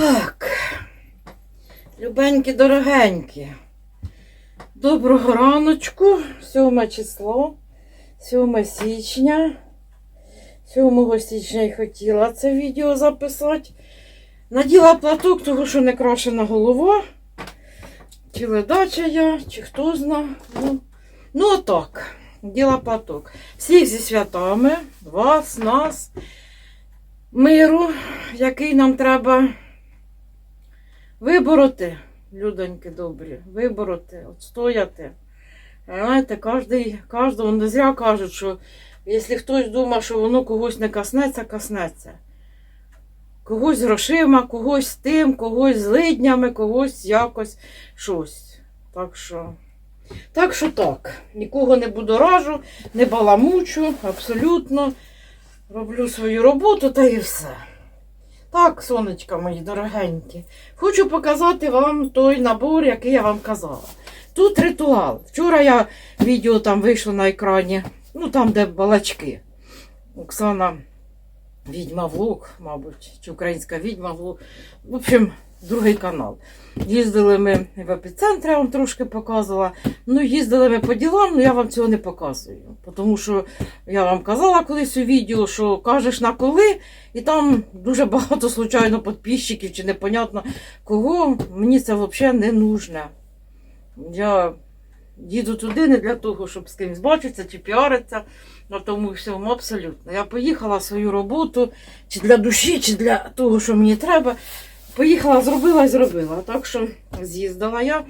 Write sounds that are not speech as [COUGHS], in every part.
Так, любенькі, дорогенькі. Доброго раночку, 7 число, 7 січня. 7 січня я хотіла це відео записати. Наділа платок, того що не крашена голова. Чи ледача я, чи хто зна. Ну, ну отак, діла платок. Всіх зі святами, вас, нас, миру, який нам треба вибороти, людоньки добрі, вибороти, отстояти. Знаєте, кожний, кожного не зря кажуть, що якщо хтось думає, що воно когось не коснеться, коснеться. Когось грошима, когось тим, когось з лиднями, когось якось щось. Так що, так що так. Нікого не будоражу, не баламучу, абсолютно. Роблю свою роботу та і все. Так, сонечка мої дорогенькі, хочу показати вам той набор, який я вам казала. Тут ритуал. Вчора я відео там вийшло на екрані, ну там, де балачки. Оксана Відьма Влог, мабуть, чи українська відьма Влог. В общем, другий канал. Їздили ми в епіцентр, я вам трошки показувала. Ну, їздили ми по ділам, але я вам цього не показую. Тому що я вам казала колись у відео, що кажеш на коли, і там дуже багато случайно підписчиків чи непонятно кого. Мені це взагалі не нужне. Я їду туди не для того, щоб з кимось бачитися чи піаритися. На тому всьому абсолютно. Я поїхала свою роботу, чи для душі, чи для того, що мені треба. Поїхала, зробила і зробила. Так що з'їздила я.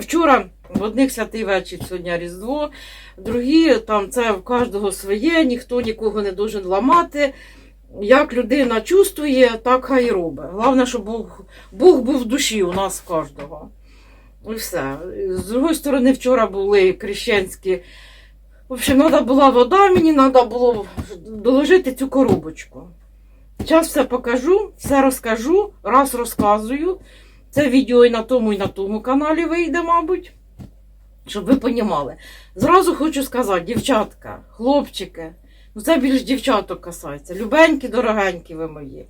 Вчора в одних святий вечір, сьогодні Різдво, другі там це в кожного своє, ніхто нікого не должен ламати. Як людина чувствує, так хай робить. Головне, щоб Бог, Бог був в душі у нас в кожного. І все. З другої сторони, вчора були крещенські. В общем, треба була вода, мені треба було доложити цю коробочку. Зараз все покажу, все розкажу, раз розказую. Це відео і на тому, і на тому каналі вийде, мабуть. Щоб ви понімали. Зразу хочу сказати, дівчатка, хлопчики, ну це більш дівчаток касається. Любенькі, дорогенькі ви мої.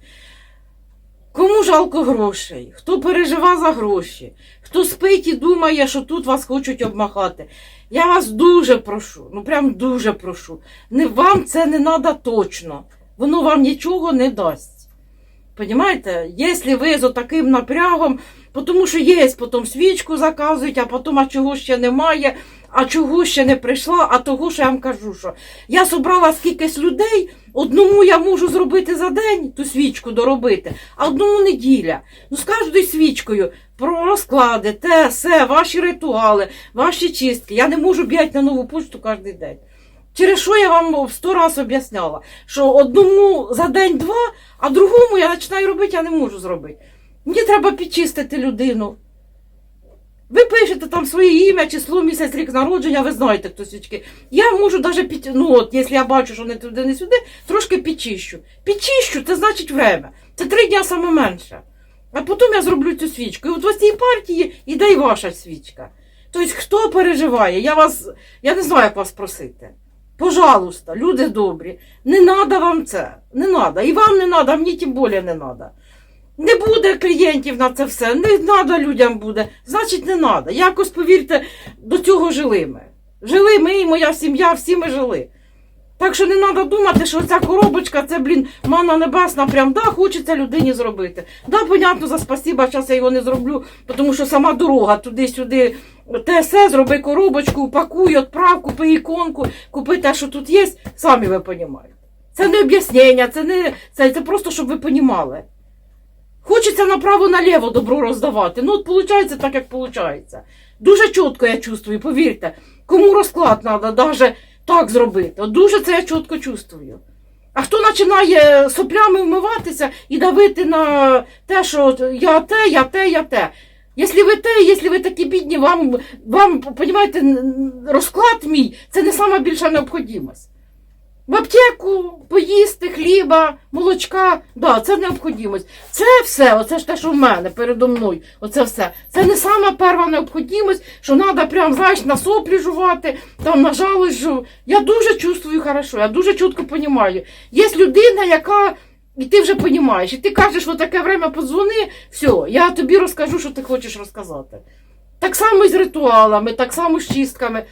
Кому жалко грошей? Хто пережива за гроші? Хто спить і думає, що тут вас хочуть обмахати? Я вас дуже прошу, ну прям дуже прошу. Не, вам це не треба точно. Воно вам нічого не дасть. Понимаєте? Якщо ви з таким напрягом, тому що є, потім свічку заказують, а потім а чого ще немає, а чого ще не прийшла, а того, що я вам кажу, що я собрала скількись людей, одному я можу зробити за день ту свічку доробити, а одному неділя. Ну з кожною свічкою про розклади, те, все, ваші ритуали, ваші чистки. Я не можу бігати на нову почту кожен день. Через що я вам в сто раз об'ясняла, що одному за день-два, а другому я починаю робити, я не можу зробити. Мені треба підчистити людину. Ви пишете там своє ім'я, число, місяць, рік народження, ви знаєте, хто свічки. Я можу навіть під... ну от, якщо я бачу, що не туди, не сюди, трошки підчищу. Підчищу, це значить время. Це три дня саме менше. А потім я зроблю цю свічку. І от в цій партії іде й ваша свічка. Тобто, хто переживає, я вас, я не знаю, як вас просити. Пожалуйста, люди добрі, не треба вам це. Не треба. І вам не треба, мені тим більше не треба. Не буде клієнтів на це все, не треба людям буде. Значить, не треба. Якось, повірте, до цього жили ми. Жили ми і моя сім'я, всі ми жили. Так що не треба думати, що ця коробочка, це, блін, мана небесна, прям да, хочеться людині зробити. Да, понятно, за спасіба, зараз я його не зроблю, тому що сама дорога туди-сюди. Те все, зроби коробочку, упакуй, відправ, купи іконку, купи те, що тут є, самі ви розумієте. Це не об'яснення, це не це, це просто, щоб ви розуміли. Хочеться направо-наліво добро роздавати. Ну, от виходить так, як виходить. Дуже чітко я чувствую, повірте, кому розклад треба навіть так зробити. От дуже це я чітко чувствую. А хто починає соплями вмиватися і давити на те, що я те, я те, я те. Якщо ви те, якщо ви такі бідні, вам, вам розклад мій це не найбільша необхідність. В аптеку поїсти хліба, молочка, да, це необхідність. Це все, оце ж те, що в мене передо мною, оце все. Це не сама перша необхідність, що треба прям, знаєш, на соплі жувати, там на жалость жу. Я дуже чувствую хорошо, я дуже чітко розумію. Є людина, яка І ти вже розумієш, і ти кажеш, що таке время подзвони, все, я тобі розкажу, що ти хочеш розказати. Так само і з ритуалами, так само з чистками.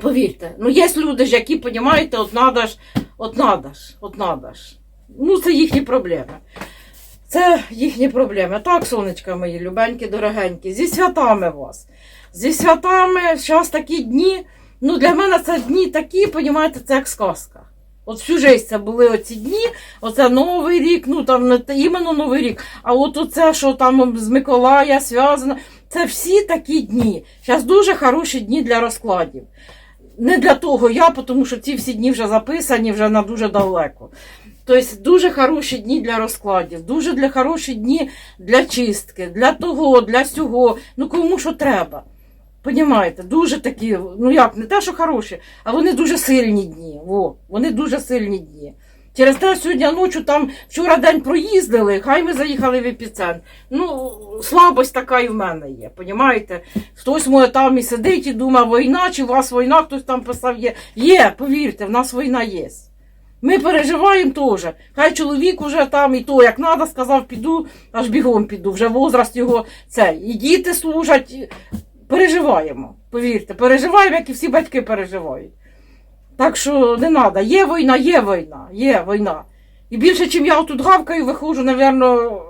Повірте, ну є люди ж, які, розумієте, от надо ж, от надо ж, от надо ж. Ну, це їхні проблеми. Це їхні проблеми. Так, сонечка мої, любенькі, дорогенькі, зі святами вас. Зі святами, зараз такі дні. Ну, для мене це дні такі, розумієте, це як сказка. От всю життя це були оці дні, оце Новий рік, ну там не іменно Новий рік, а от оце, що там з Миколая зв'язано, це всі такі дні. Зараз дуже хороші дні для розкладів. Не для того я, тому що ці всі дні вже записані, вже на дуже далеко. Тобто дуже хороші дні для розкладів, дуже для хороші дні для чистки, для того, для сього, ну кому що треба. Понімаєте, дуже такі, ну як, не те, що хороші, а вони дуже сильні дні. Во, вони дуже сильні дні. Через те сьогодні ночі там вчора день проїздили, хай ми заїхали в епіцентр. Ну, слабость така і в мене є. Понімаєте? Хтось моє там і сидить і думає, війна, чи у вас війна, хтось там писав є. Є, повірте, в нас війна є. Ми переживаємо теж. Хай чоловік уже там і то, як треба, сказав, піду, аж бігом піду. Вже возраст його цей. І діти служать. Переживаємо. Повірте, переживаємо, як і всі батьки переживають. Так що не треба. Є війна, є війна, є війна. І більше, чим я тут гавкаю, виходжу, напевно.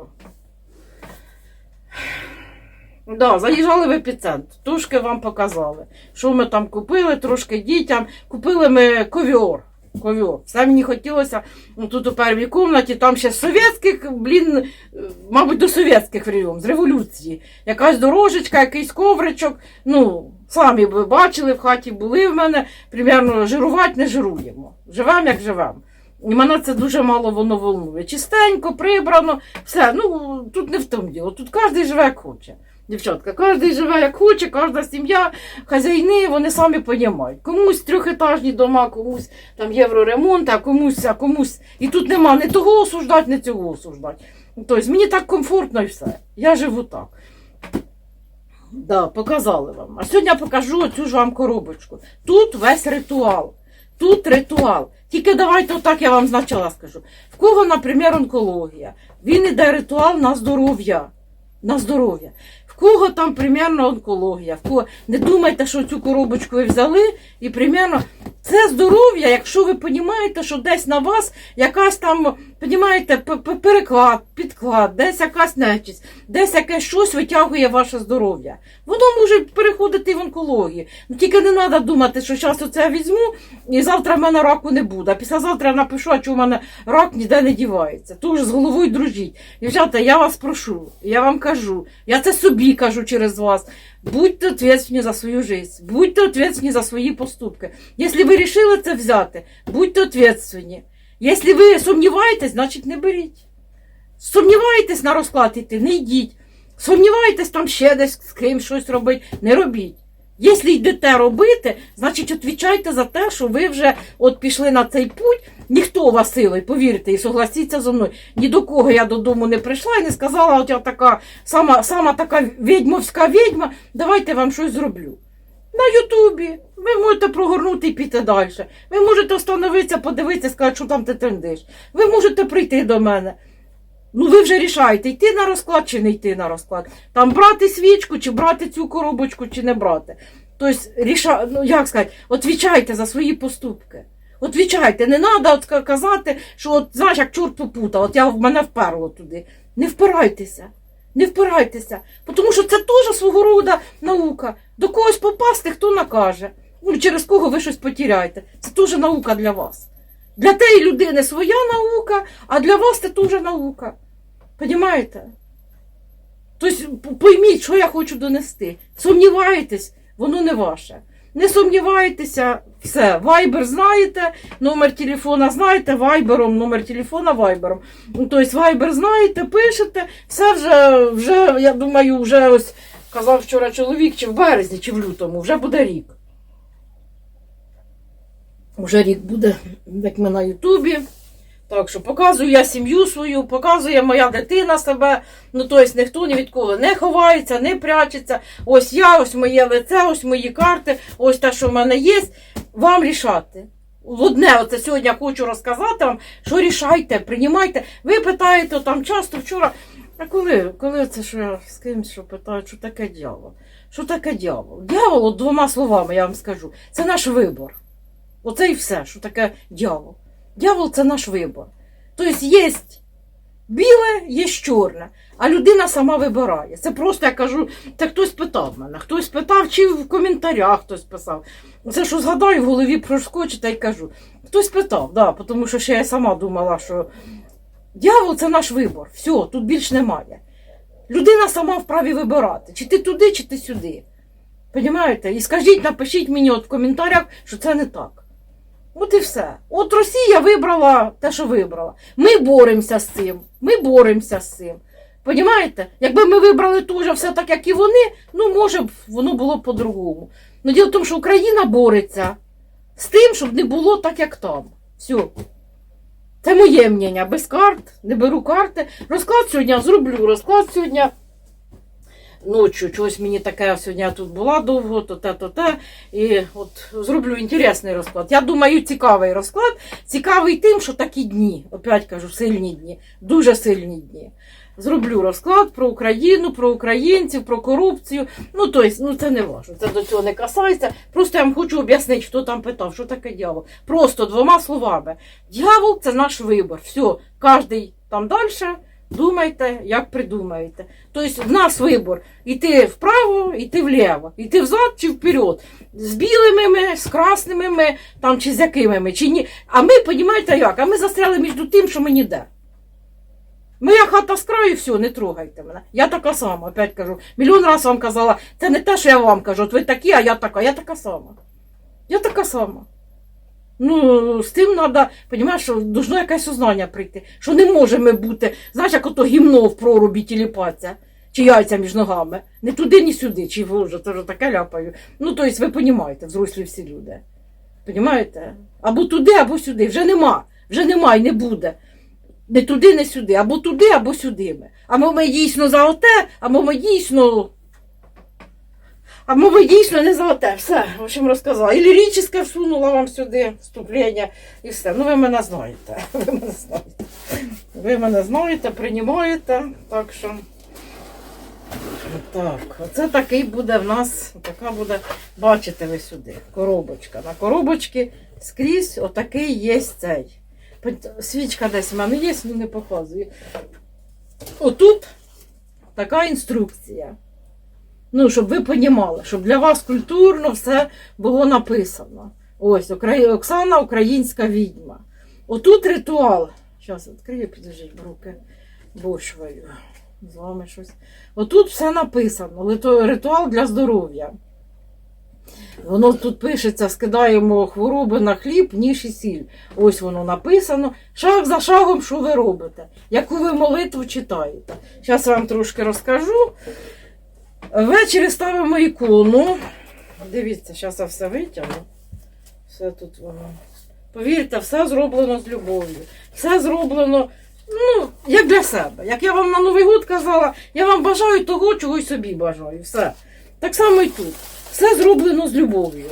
Да, заїжджали в епіцентр, трошки вам показали, що ми там купили, трошки дітям. Купили ми ковьор. Ковьор. Все мені хотілося тут у першій кімнаті, там ще з совєтських, блін, мабуть, до совєтських времен, з революції. Якась дорожечка, якийсь ковричок. Ну, самі ви бачили, в хаті були в мене, примерно жирувати не жируємо. Живемо, як живемо. І мене це дуже мало воно волнує. Чистенько, прибрано, все. Ну, тут не в тому діло. Тут кожен живе як хоче. Дівчатка, кожен живе як хоче, кожна сім'я, хазяїни, вони самі понімають. Комусь трьохетажні дома, комусь там євроремонт, а комусь, а комусь. І тут нема ні того осуждати, ні цього осуждати. Тобто мені так комфортно і все. Я живу так. Да, показали вам. А сьогодні я покажу цю ж вам коробочку. Тут весь ритуал. Тут ритуал. Тільки давайте отак я вам спочатку скажу. В кого, наприклад, онкологія, він іде ритуал на здоров'я. На здоров'я. В кого там примерно онкологія, в кого не думайте, що цю коробочку ви взяли, і примерно це здоров'я, якщо ви розумієте, що десь на вас якась там, розумієте, переклад, підклад, десь якась нечість, десь якесь щось витягує ваше здоров'я. Воно може переходити в онкологію. Тільки не треба думати, що зараз оце візьму, і завтра в мене раку не буде. А післязавтра я напишу, а чому в мене рак ніде не дівається. Тож з головою дружіть. Дівчата, я вас прошу, я вам кажу, я це собі кажу через вас. Будьте ответственні за свою жизнь, будьте ответственні за свої поступки. Якщо ви вирішили це взяти, будьте ответственні. Якщо ви сумніваєтесь, значить не беріть. Сумніваєтесь на розклад іти, не йдіть. Сумніваєтесь там ще десь з ким щось робити, не робіть. Якщо йдете робити, значить відповідайте за те, що ви вже от пішли на цей путь. Ніхто вас силою, повірте, і согласіться зі мною. Ні до кого я додому не прийшла і не сказала, от я така сама, сама така відьмовська відьма, давайте вам щось зроблю. На Ютубі ви можете прогорнути і піти далі. Ви можете встановитися, подивитися, сказати, що там ти трендиш. Ви можете прийти до мене. Ну, ви вже рішаєте, йти на розклад чи не йти на розклад. Там брати свічку, чи брати цю коробочку, чи не брати. Тобто, ріша... ну як сказати, отвічайте за свої поступки. Отвічайте, не треба казати, що от, знаєш, як чорт попутав, от я в мене вперло туди. Не впирайтеся. Не впирайтеся. Тому що це теж свого роду наука. До когось попасти, хто накаже. Ну, через кого ви щось потіряєте. Це теж наука для вас. Для тієї людини своя наука, а для вас це теж наука. Понімаєте? Тобто пойміть, що я хочу донести. Сумніваєтесь, воно не ваше. Не сумнівайтеся, все. Вайбер знаєте, номер телефона знаєте, вайбером, номер телефона вайбером. Тобто вайбер знаєте, пишете, все вже, вже, я думаю, вже ось казав вчора чоловік, чи в березні, чи в лютому, вже буде рік. Уже рік буде, як ми на Ютубі. Так що показую я сім'ю свою, показує моя дитина себе. Ну, тобто ніхто ні від кого не ховається, не прячеться. Ось я, ось моє лице, ось мої карти, ось те, що в мене є. Вам рішати. одне оце сьогодні хочу розказати вам, що рішайте, приймайте. Ви питаєте там часто вчора. А коли, коли це що з що питаю, що таке дьявол? Що таке дьявол? Дьявол, двома словами я вам скажу, це наш вибор. Оце і все, що таке дьявол. Дьявол це наш вибор. Тобто є біле, є чорне, а людина сама вибирає. Це просто я кажу, це хтось питав мене, хтось питав, чи в коментарях хтось писав. Це що згадаю, в голові проскочить та й кажу. Хтось питав, да, тому що ще я сама думала, що дьявол це наш вибор. Все, тут більш немає. Людина сама вправі вибирати, чи ти туди, чи ти сюди. Понімаєте? І скажіть, напишіть мені от в коментарях, що це не так. От і все. От Росія вибрала те, що вибрала. Ми боремося з цим. Ми боремося з цим. Понімаєте? Якби ми вибрали теж все так, як і вони, ну може б воно було по-другому. Ну діло в тому, що Україна бореться з тим, щоб не було так, як там. Все. Це моє мнення. Без карт, не беру карти. Розклад сьогодні зроблю. Розклад сьогодні. Ночі чогось мені таке сьогодні тут була довго, то те, то те. І от зроблю інтересний розклад. Я думаю, цікавий розклад. Цікавий тим, що такі дні, опять кажу, сильні дні, дуже сильні дні. Зроблю розклад про Україну, про українців, про корупцію. Ну, тобто, ну це не важливо, це до цього не касається. Просто я вам хочу об'яснити, хто там питав, що таке дьявол. Просто двома словами. Дьявол це наш вибор. Все, кожен там далі. Думайте, як придумаєте. Тобто в нас вибор йти вправо, йти вліво, йти взад чи вперед. З білими ми, з красними ми, там, чи з якими ми, чи ні. А ми, розумієте як? А ми застряли між тим, що ми ніде. Моя хата з краю, все, не трогайте мене. Я така сама, опять кажу. Мільйон разів вам казала, це не те, що я вам кажу, от ви такі, а я така. Я така сама. Я така сама. Ну, з тим треба, розумієш, що должно якесь сознання прийти, що не можемо бути, знаєш, як ото гімно в прорубі тіліпаться, чи яйця між ногами. Не туди, ні сюди, чи вже таке ляпаю. Ну, тобто, ви розумієте, взрослі всі люди. Понімаєте? Або туди, або сюди. Вже нема. Вже нема і не буде. Не туди, не сюди, або туди, або сюди. Ми. Або ми дійсно за оте, або ми дійсно. А мови дійсно не золоте. Все, в общем, розказала. І ліричне всунула вам сюди вступлення і все. Ну, ви мене знаєте. [LAUGHS] Ви мене знаєте. Ви мене знаєте, приймаєте. Так що. Так, оце такий буде в нас, така буде, бачите ви сюди, коробочка. На коробочці скрізь отакий є цей. Свічка десь в мене є, ну не показую. Отут така інструкція. Ну, щоб ви понімали, щоб для вас культурно все було написано. Ось. Оксана Українська відьма. Отут ритуал. Зараз відкрию, підожіть руки бошвою. З вами щось. Отут все написано. Ритуал для здоров'я. Воно тут пишеться, скидаємо хвороби на хліб, ніж і сіль. Ось воно написано. Шаг за шагом, що ви робите, яку ви молитву читаєте. Зараз вам трошки розкажу. Ввечері ставимо ікону. Дивіться, зараз я все витягну. Все тут воно. Повірте, все зроблено з любов'ю. Все зроблено, ну, як для себе. Як я вам на Новий год казала, я вам бажаю того, чого й собі бажаю. Все. Так само і тут. Все зроблено з любов'ю.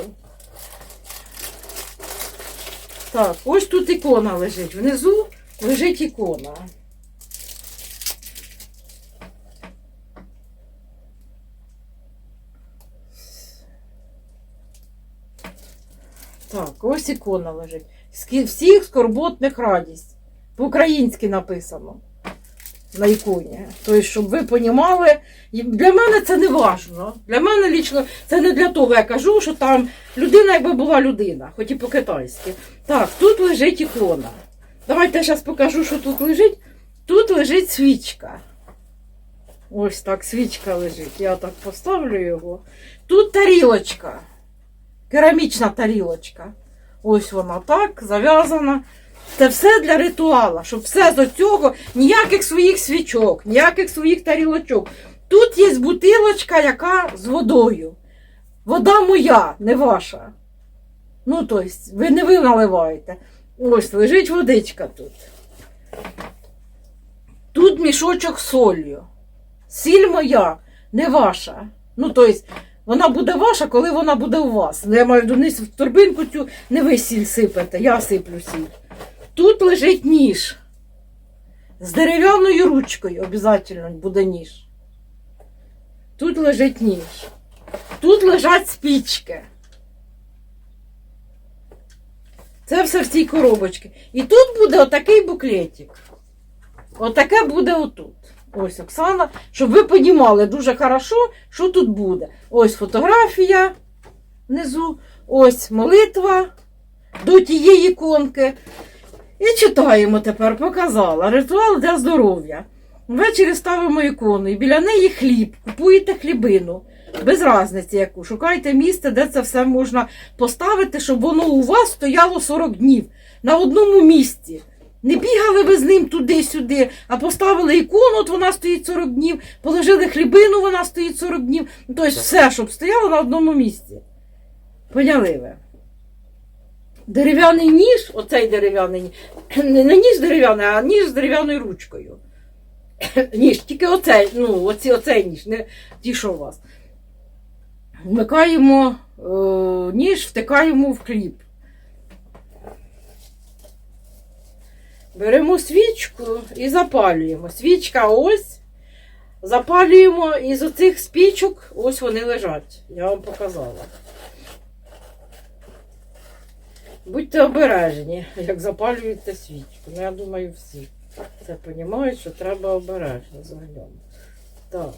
Так, ось тут ікона лежить. Внизу лежить ікона. Так, ось ікона лежить. Всіх скорботних радість. По-українськи написано на іконі. Тобто, щоб ви і для мене це не важливо. Для мене лічно це не для того, я кажу, що там людина, якби була людина, хоч і по-китайськи. Так, тут лежить ікона. Давайте я зараз покажу, що тут лежить. Тут лежить свічка. Ось так свічка лежить. Я так поставлю його. Тут тарілочка. Керамічна тарілочка. Ось вона так, зав'язана. Це все для ритуала, щоб все з цього, ніяких своїх свічок, ніяких своїх тарілочок. Тут є бутилочка, яка з водою. Вода моя, не ваша. Ну, тобто, ви не ви наливаєте. Ось лежить водичка тут. Тут мішочок з солью. Сіль моя, не ваша. Ну, тобто, Вона буде ваша, коли вона буде у вас. Ну, Я маю до в торбинку цю не ви сіль сипете, я сиплю сіль. Тут лежить ніж. З дерев'яною ручкою обов'язково буде ніж. Тут лежить ніж. Тут лежать спічки. Це все в цій коробочці. І тут буде отакий буклетик. Отаке буде отут. Ось Оксана, щоб ви понімали дуже хорошо, що тут буде. Ось фотографія внизу, ось молитва до тієї іконки. І читаємо тепер, показала. Ритуал для здоров'я. Ввечері ставимо ікону, і біля неї хліб, купуєте хлібину. Без різниці яку. Шукайте місце, де це все можна поставити, щоб воно у вас стояло 40 днів на одному місці. Не бігали ви з ним туди-сюди, а поставили ікону, от вона стоїть 40 днів, положили хлібину, вона стоїть 40 днів. Тобто все, щоб стояло на одному місці. Поняли ви? Дерев'яний ніж, оцей дерев'яний ніж, не ніж дерев'яний, а ніж з дерев'яною ручкою. [COUGHS] Ніж, тільки оцей, ну, оці, оцей ніж, не ті, що у вас. Вмикаємо е, ніж, втикаємо в хліб. Беремо свічку і запалюємо. Свічка ось. Запалюємо із оцих спічок, ось вони лежать. Я вам показала. Будьте обережні, як запалюєте свічку. Ну, я думаю, всі це розуміють, що треба обережно загалом. Так.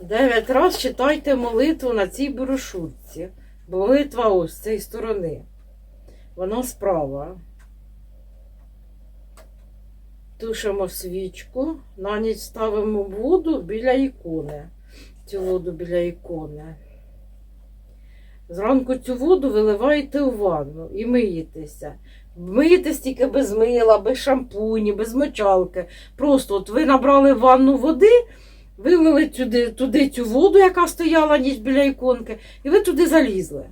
Дев'ять раз читайте молитву на цій брошурці. Молитва ось з цієї сторони. Вона справа. Тушимо свічку, на ніч ставимо воду біля ікони. Цю воду біля ікони. Зранку цю воду виливаєте у ванну і миєтеся. Миєтесь тільки без мила, без шампуні, без мочалки. Просто от ви набрали ванну води, вилили туди, туди цю воду, яка стояла ніч біля іконки, і ви туди залізли.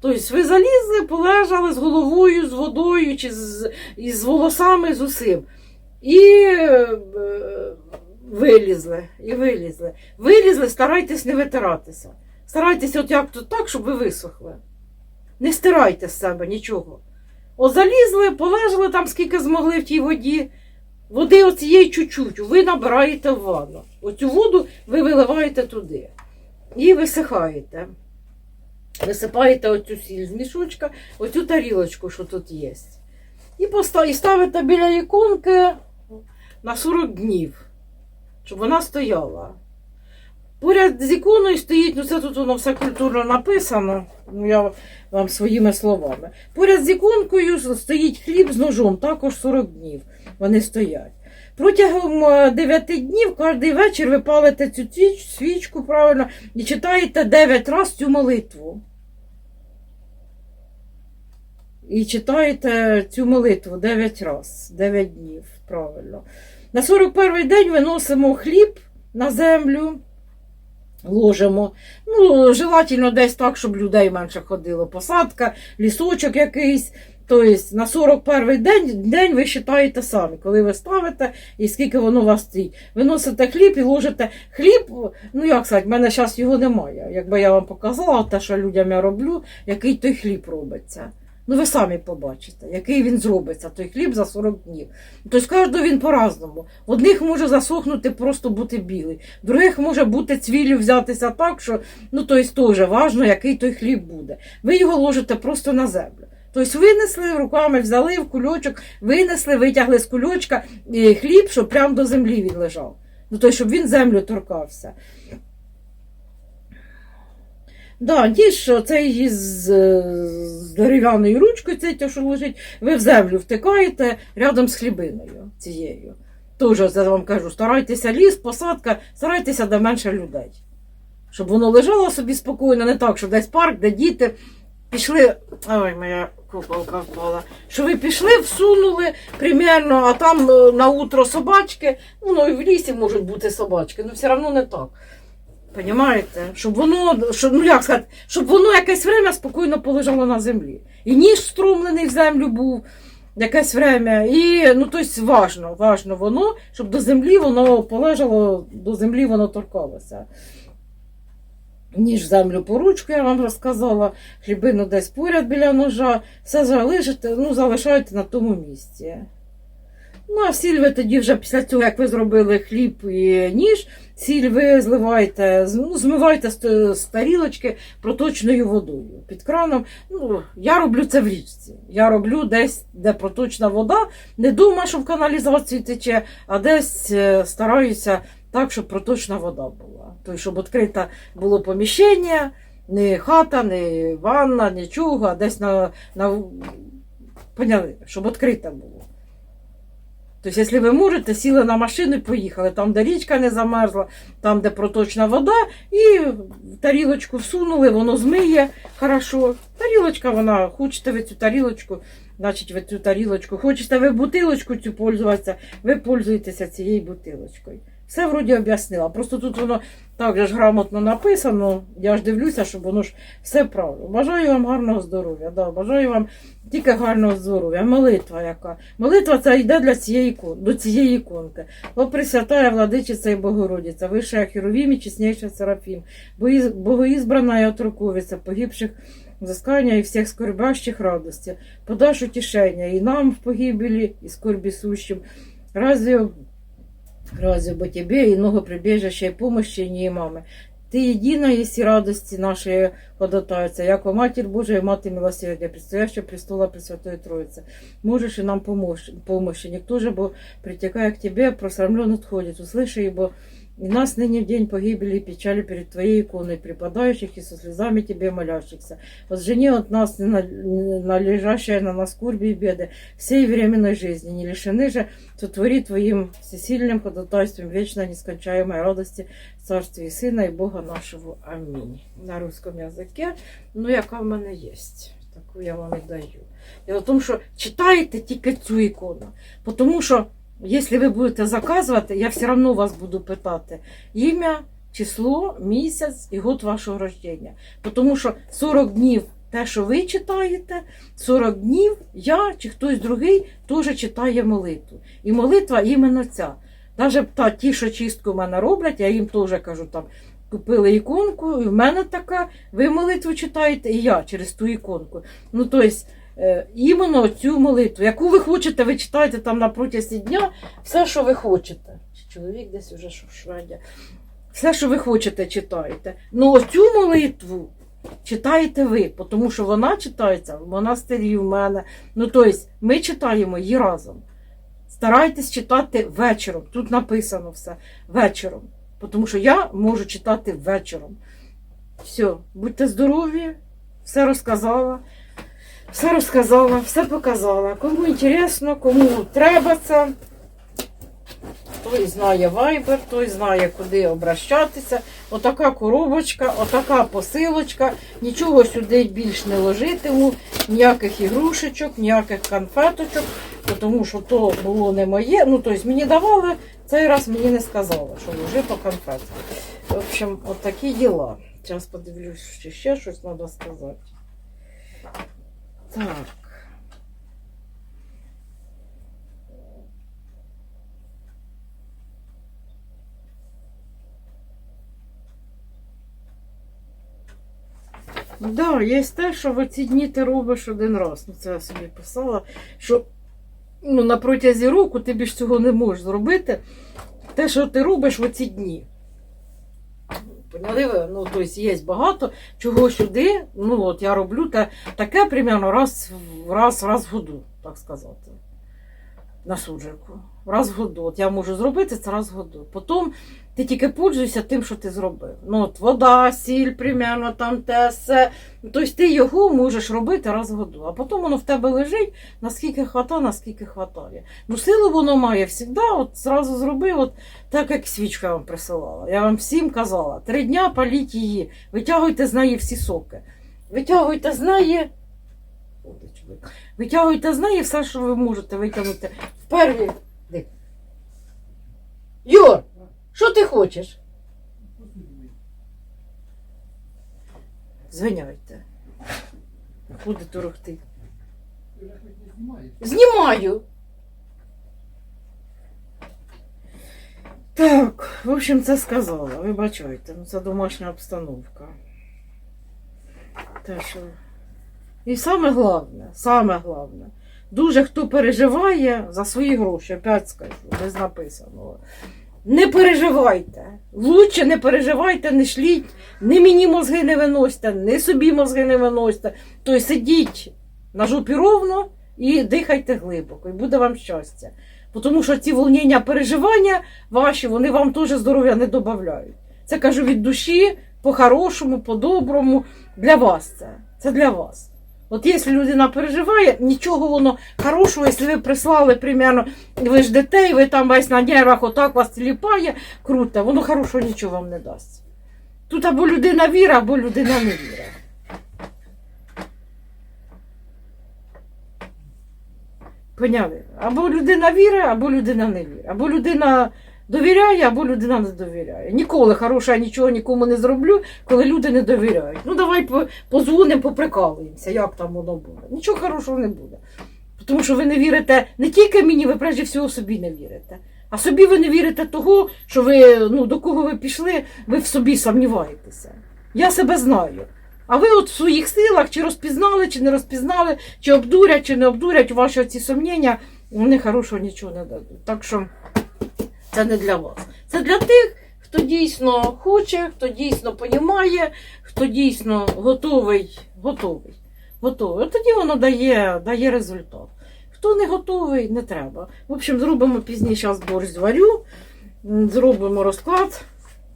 Тобто ви залізли, полежали з головою, з водою, чи з, із волосами, з усім. І е, вилізли, і вилізли. Вилізли, старайтесь не витиратися. Старайтеся от як тут так, щоб ви висохли. Не стирайте з себе нічого. От залізли, полежали там, скільки змогли в тій воді. Води оцієї чуть-чуть, ви набираєте в ванну. Оцю воду ви виливаєте туди. І висихаєте. Висипаєте оцю сіль з мішочка, оцю тарілочку, що тут є. І, і ставите біля іконки на 40 днів, щоб вона стояла. Поряд з іконою стоїть, ну це тут воно все культурно написано, ну я вам своїми словами. Поряд з іконкою стоїть хліб з ножом, також 40 днів вони стоять. Протягом 9 днів кожен вечір ви палите цю свіч- свічку правильно і читаєте 9 разів цю молитву. І читаєте цю молитву 9 разів, 9 днів, правильно. На 41 день виносимо хліб на землю, ложимо. Ну, желательно десь так, щоб людей менше ходило. Посадка, лісочок якийсь. Тобто на 41 день, день ви вважаєте самі, коли ви ставите і скільки воно вас стоїть. Виносите хліб і ложите хліб, ну як сказати, в мене зараз його немає. Якби я вам показала те, що людям я роблю, який той хліб робиться. Ну ви самі побачите, який він зробиться, той хліб за 40 днів. Тобто кожного він по-разному. В одних може засохнути, просто бути білий, в других може бути цвіллю взятися так, що ну тобто теж важно, який той хліб буде. Ви його ложите просто на землю. Тобто винесли руками, взяли в кульочок, винесли, витягли з кульочка е, хліб, щоб прямо до землі він лежав. Ну, тобто, щоб він землю торкався. Да, ніж цей із е, з дерев'яною ручкою, цей те, що лежить, ви в землю втикаєте рядом з хлібиною цією. Тоже це вам кажу, старайтеся ліс, посадка, старайтеся де менше людей. Щоб воно лежало собі спокійно, не так, що десь парк, де діти пішли. Ой, моя куколка впала. Що ви пішли, всунули примерно, а там е, на утро собачки, ну і в лісі можуть бути собачки, ну все одно не так. Понімаєте? Щоб воно, щоб, ну як сказати, щоб воно якесь время спокійно полежало на землі. І ніж встромлений в землю був, якесь время. І ну, тобто важно, важно воно, щоб до землі воно полежало, до землі воно торкалося. Ніж землю по ручку, я вам розказала, хлібину десь поряд біля ножа, все залишите, ну, залишаєте на тому місці. Ну, а сіль ви тоді вже після цього, як ви зробили хліб і ніж, сіль ви зливаєте, ну, змиваєте з, тарілочки проточною водою під краном. Ну, я роблю це в річці. Я роблю десь, де проточна вода. Не думаю, що в каналізації тече, а десь е, стараюся так, щоб проточна вода була. Тобто, щоб відкрите було поміщення, не хата, не ванна, нічого, а десь на, на поняли, щоб відкрите було. Тобто, якщо ви можете, сіли на машину і поїхали, там, де річка не замерзла, там, де проточна вода, і тарілочку всунули, воно змиє хорошо. Тарілочка, вона, хочете ви цю тарілочку, значить ви цю тарілочку, хочете ви бутилочку цю пользуватися, ви пользуєтеся цією бутилочкою. Все вроді об'яснила. Просто тут воно так же ж грамотно написано. Я ж дивлюся, щоб воно ж все правильно. Бажаю вам гарного здоров'я. Да, бажаю вам тільки гарного здоров'я. Молитва яка. Молитва це йде для цієї до цієї іконки. О Пресвятая Владичиця і Богородиця, вища Херовім і чеснейша Серафім, богоізбрана і отроковиця, погибших взыскания и всех скорбящих радости, подашь утешения и нам в погибели, и скорби сущим. Разве, разве бы тебе иного прибежища и помощи не имаме? Ты едина есть и радости нашей ходатайца, яко Матерь Божия и Мать милосердия, предстоящая престола Пресвятой Троицы. Можешь и нам помочь, помощи. Никто же, бо притекая к тебе, просрамлен отходит. Услыши, ибо и нас ныне в день погибели и печали перед Твоей иконой, припадающих и со слезами Тебе молящихся. Возжени от нас належащее на нас скорби и беды всей временной жизни, не лишены же сотвори Твоим всесильным ходатайством вечно нескончаемой радости в Царстве и Сына и Бога нашего. Аминь. На русском языке, ну яка в мене є. Таку я вам і даю. Дело в тому, що читаєте тільки цю ікону. Тому що, якщо ви будете заказувати, я все одно вас буду питати ім'я, число, місяць і год вашого рождення. Тому що 40 днів те, що ви читаєте, 40 днів я чи хтось другий теж читає молитву. І молитва іменно ця. Навіть та, ті, що чистку в мене роблять, я їм теж кажу, там, купили іконку, і в мене така, ви молитву читаєте, і я через ту іконку. Ну, тобто, іменно цю молитву, яку ви хочете, ви читаєте там на протязі дня, все, що ви хочете. Чоловік десь уже шведя. Все, що ви хочете, читаєте. Ну, цю молитву читаєте ви, тому що вона читається в монастирі в мене. Ну, тобто, ми читаємо її разом. Старайтесь читати вечором. Тут написано все вечором. Тому що я можу читати вечором. Все, будьте здорові, все розказала. Все розказала, все показала. Кому інтересно, кому треба це. Той знає вайбер, той знає, куди обращатися. Отака коробочка, отака посилочка. Нічого сюди більш не ложитиму, ніяких ігрушечок, ніяких конфеточок, тому що то було не моє. Ну, тобто мені давали, цей раз мені не сказали, що ложи то конфет. В общем, от такі діла. Зараз подивлюсь, чи ще щось треба сказати. Так. Да, є те, що в ці дні ти робиш один раз. Ну, це я собі писала, що ну, на протязі року ти більш цього не можеш зробити. Те, що ти робиш в оці дні. Поняли? Ну, тобто є багато чого сюди. Ну, от я роблю те, таке примерно раз, раз, раз в году, так сказати. На суджерку. Раз в году. От я можу зробити це раз в году. Потім ти тільки пользуйся тим, що ти зробив. Ну, от вода, сіль, примерно, там те все. Тобто ти його можеш робити раз в году. А потім воно в тебе лежить, наскільки хвата, наскільки хватає. Ну, силу воно має завжди, от зразу зробив, от так як свічка вам присилала. Я вам всім казала, три дня паліть її, витягуйте з неї всі соки. Витягуйте з неї. Витягуйте з все, що ви можете витягнути. В перві. Де? Юр, що ти хочеш? Звиняйте. Буде торохти. Знімаю. Так, в общем, це сказала. Вибачайте, ну це домашня обстановка. Те, що... І саме головне, саме головне, дуже хто переживає за свої гроші, опять скажу, без написаного. Не переживайте. Лучше не переживайте, не шліть, ні мені мозги не виносьте, ні собі мозги не виносьте. Тобто сидіть на жопі ровно і дихайте глибоко, і буде вам щастя. Тому що ці волнення, переживання ваші, вони вам теж здоров'я не додають. Це кажу від душі, по-хорошому, по-доброму. Для вас це. Це для вас. От якщо людина переживає, нічого воно хорошого, якщо ви прислали, примерно, ви ждете, і ви там весь на нервах отак вас тіліпає, круто, воно хорошого нічого вам не дасть. Тут або людина віра, або людина не віра. Поняли? Або людина вірить, або людина не вірить. Або людина довіряє, або людина не довіряє. Ніколи хороше я нічого нікому не зроблю, коли люди не довіряють. Ну давай позвонимо, поприкалуємося, як там воно буде. Нічого хорошого не буде. Тому що ви не вірите не тільки мені, ви прежде всього собі не вірите. А собі ви не вірите того, що ви ну, до кого ви пішли, ви в собі сумніваєтеся. Я себе знаю. А ви от в своїх силах чи розпізнали, чи не розпізнали, чи обдурять, чи не обдурять ваші ці сумніння, вони хорошого нічого не дадуть. Так що це не для вас. Це для тих, хто дійсно хоче, хто дійсно понімає, хто дійсно готовий, готовий. готовий. От тоді воно дає, дає результат. Хто не готовий, не треба. В общем, зробимо пізніше борщ зварю, зробимо розклад.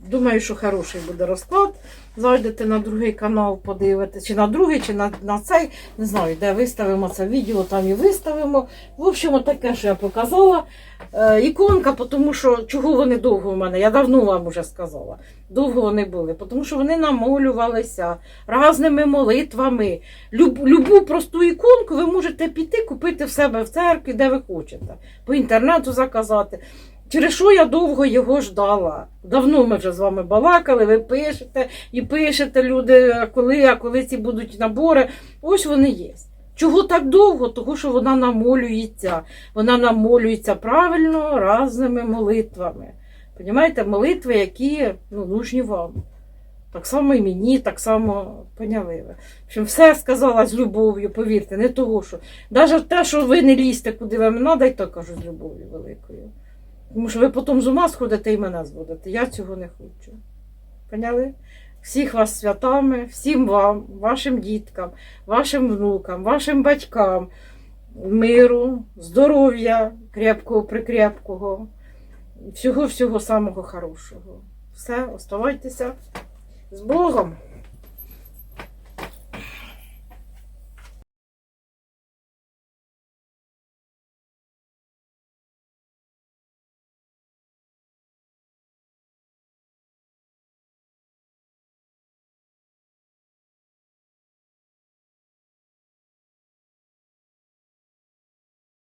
Думаю, що хороший буде розклад. Зайдете на другий канал, подивитесь, чи на другий, чи на, на цей. Не знаю, де виставимо це відео, там і виставимо. В общем, таке, що я показала. Е, іконка, тому що чого вони довго у мене? Я давно вам вже сказала. Довго вони були, тому що вони намолювалися разними молитвами. Люб, любу просту іконку ви можете піти купити в себе в церкві, де ви хочете, по інтернету заказати. Через що я довго його ждала? Давно ми вже з вами балакали, ви пишете і пишете люди, коли, а коли ці будуть набори. Ось вони є. Чого так довго? Того, що вона намолюється. Вона намолюється правильно разними молитвами. Понімаєте, молитви, які ну, нужні вам. Так само і мені, так само поняли. В общем, все сказала з любов'ю, повірте, не того, що. Навіть те, що ви не лізьте, куди вам треба, і то кажу з любов'ю великою. Тому що ви потім з ума сходите і мене зводите. Я цього не хочу. Поняли? Всіх вас святами, всім вам, вашим діткам, вашим внукам, вашим батькам, миру, здоров'я крепкого, прикрепкого, всього-всього самого хорошого. Все, оставайтеся з Богом!